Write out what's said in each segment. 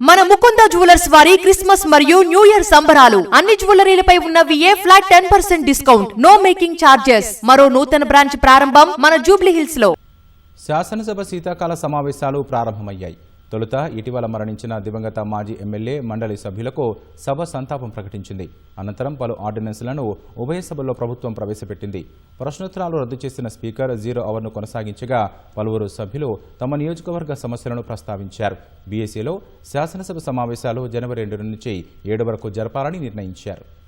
మన ముకుంద జ్యువెలర్స్ వారి క్రిస్మస్ మరియు న్యూ ఇయర్ సంబరాలు. అన్ని జ్యువెలరీలపై ఉన్న VA flat ten percent discount. No making charges. మరో నూతన బ్రాంచ్ ప్రారంభం మన జూబ్లీ హిల్స్లో శాసనసభ శీతాకాల సమావేశాలు ప్రారంభమయ్యాయి. తొలుత ఇటీవల మరణించిన దివంగత మాజీ ఎమ్మెల్యే మండలి సభ్యులకు సభ సంతాపం ప్రకటించింది. అనంతరం పలు ఆర్డినెన్స్లను ఉభయ సభల్లో ప్రభుత్వం ప్రవేశపెట్టింది. ప్రశ్నోత్తరాలు రద్దు చేసిన స్పీకర్ జీరో అవర్ను కొనసాగించగా పలువురు సభ్యులు తమ నియోజకవర్గ సమస్యలను ప్రస్తావించారు. బీఎస్సీలో శాసనసభ సమావేశాలు జనవరి రెండు నుంచి ఏడు వరకు జరపాలని నిర్ణయించారు.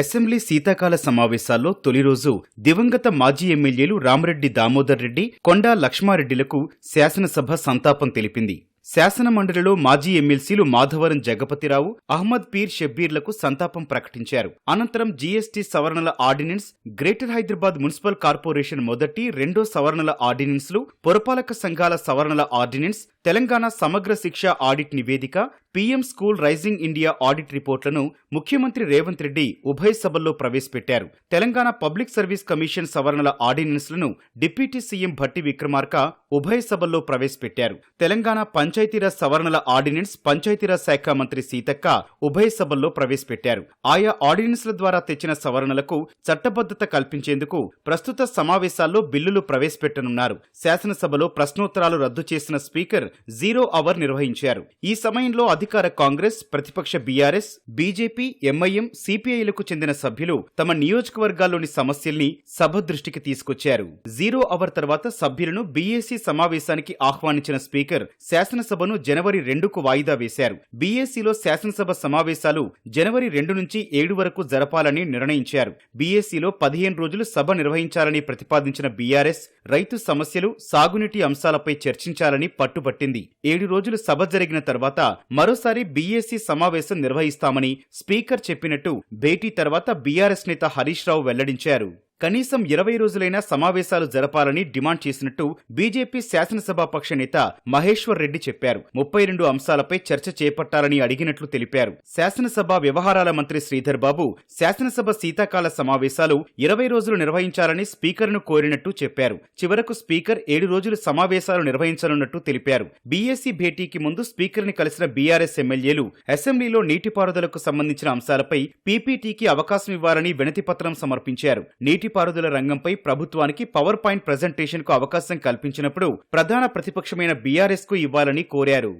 అసెంబ్లీ శీతాకాల సమావేశాల్లో తొలి రోజు దివంగత మాజీ ఎమ్మెల్యేలు రామరెడ్డి దామోదర్ రెడ్డి కొండా లక్ష్మారెడ్డిలకు శాసనసభ సంతాపం తెలిపింది. శాసన మండలిలో మాజీ ఎమ్మెల్సీలు మాధవరం జగపతిరావు అహ్మద్ పీర్ షబ్బీర్లకు సంతాపం ప్రకటించారు. అనంతరం GST సవరణల ordinance greater Hyderabad municipal corporation మొదటి రెండో సవరణల ఆర్డినెన్స్లు పురపాలక సంఘాల సవరణల ఆర్డినెన్స్ తెలంగాణ సమగ్ర శిక్ష ఆడిట్ నివేదిక PM school rising India audit రిపోర్ట్లను ముఖ్యమంత్రి రేవంత్ రెడ్డి ఉభయ సభల్లో ప్రవేశపెట్టారు. తెలంగాణ పబ్లిక్ సర్వీస్ కమిషన్ సవరణల ఆర్డినెన్స్లను డిప్యూటీ సీఎం భట్టి విక్రమార్క ఉభయ సభల్లో ప్రవేశపెట్టారు. తెలంగాణ పంచాయతీరాజ్ సవరణల ఆర్డినెన్స్ పంచాయతీరాజ్ శాఖ మంత్రి సీతక్క ఉభయ సభల్లో ప్రవేశపెట్టారు. ఆయా ఆర్డినెన్స్ల ద్వారా తెచ్చిన సవరణలకు చట్టబద్ధత కల్పించేందుకు ప్రస్తుత సమావేశాల్లో బిల్లులు ప్రవేశపెట్టనున్నారు. శాసనసభలో ప్రశ్నోత్తరాలు రద్దు చేసిన స్పీకర్ జీరో అవర్ నిర్వహించారు. ఈ సమయంలో అధికార కాంగ్రెస్ ప్రతిపక్ష బీఆర్ఎస్ బీజేపీ ఎంఐఎం సిపిఐలకు చెందిన సభ్యులు తమ నియోజకవర్గాల్లోని సమస్యల్ని సభ దృష్టికి తీసుకొచ్చారు. జీరో అవర్ తర్వాత సభ్యులను బీఏసీ సమావేశానికి ఆహ్వానించిన స్పీకర్ శాసనసభను జనవరి రెండుకు వాయిదా వేశారు. బీఏసీలో శాసనసభ సమావేశాలు జనవరి రెండు నుంచి ఏడు వరకు జరపాలని నిర్ణయించారు. బీఏసీలో పదిహేను రోజులు సభ నిర్వహించాలని ప్రతిపాదించిన బీఆర్ఎస్ రైతు సమస్యలు సాగునీటి అంశాలపై చర్చించాలని పట్టుబట్టింది. ఏడు రోజులు సభ జరిగిన తర్వాత మరోసారి బీఏసీ సమావేశం నిర్వహిస్తామని స్పీకర్ చెప్పినట్టు భేటీ తర్వాత బీఆర్ఎస్ నేత హరీష్ రావు వెల్లడించారు. కనీసం ఇరవై రోజులైనా సమావేశాలు జరపాలని డిమాండ్ చేసినట్టు బీజేపీ శాసనసభాపక్ష నేత మహేశ్వర్ రెడ్డి చెప్పారు. ముప్పై రెండు అంశాలపై చర్చ చేపట్టాలని అడిగినట్లు తెలిపారు. శాసనసభ వ్యవహారాల మంత్రి శ్రీధర్ బాబు శాసనసభ శీతాకాల సమావేశాలు ఇరవై రోజులు నిర్వహించాలని స్పీకర్ను కోరినట్టు చెప్పారు. చివరకు స్పీకర్ ఏడు రోజులు సమావేశాలు నిర్వహించనున్నట్టు తెలిపారు. బీఎస్సీ భేటీకి ముందు స్పీకర్ని కలిసిన బీఆర్ఎస్ ఎమ్మెల్యేలు అసెంబ్లీలో నీటిపారుదలకు సంబంధించిన అంశాలపై పీపీటీకి అవకాశం ఇవ్వాలని వినతిపత్రం సమర్పించారు. నీటిపారుదల రంగంపై ప్రభుత్వానికి పవర్ పాయింట్ ప్రజెంటేషన్కు అవకాశం కల్పించినప్పుడు ప్రధాన ప్రతిపక్షమైన బీఆర్ఎస్కు ఇవ్వాలని కోరారు.